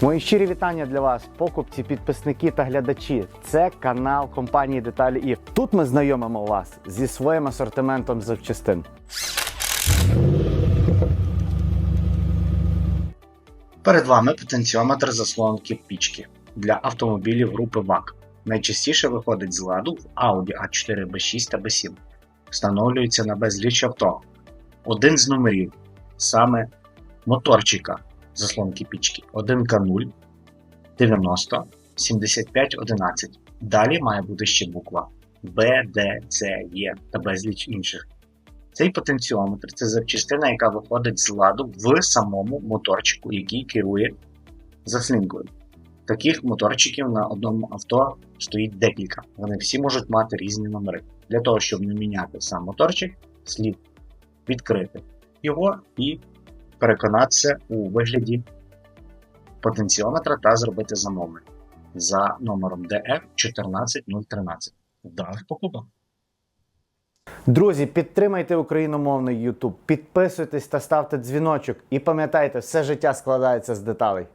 Мої щирі вітання для вас, покупці, підписники та глядачі. Це канал компанії Деталі ІФ. Тут ми знайомимо вас зі своїм асортиментом запчастин. Перед вами потенціометр заслонки пічки для автомобілів групи ВАК. Найчастіше виходить з ладу в Audi A4 B6 та B7. Встановлюється на безліч авто. Один з номерів саме моторчика заслонки пічки 1К0 90 75 11. Далі має бути ще буква Б, Д, С, Е та безліч інших. Цей потенціометр це запчастина, яка виходить з ладу в самому моторчику, який керує заслінкою. Таких моторчиків на одному авто стоїть декілька. Вони всі можуть мати різні номери. Для того, щоб не міняти сам моторчик, слід відкрити його і переконатися у вигляді потенціометра та зробити замовлення за номером DF 14013. Вдалих покупок! Друзі, підтримайте україномовний YouTube, підписуйтесь та ставте дзвіночок. І пам'ятайте, все життя складається з деталей.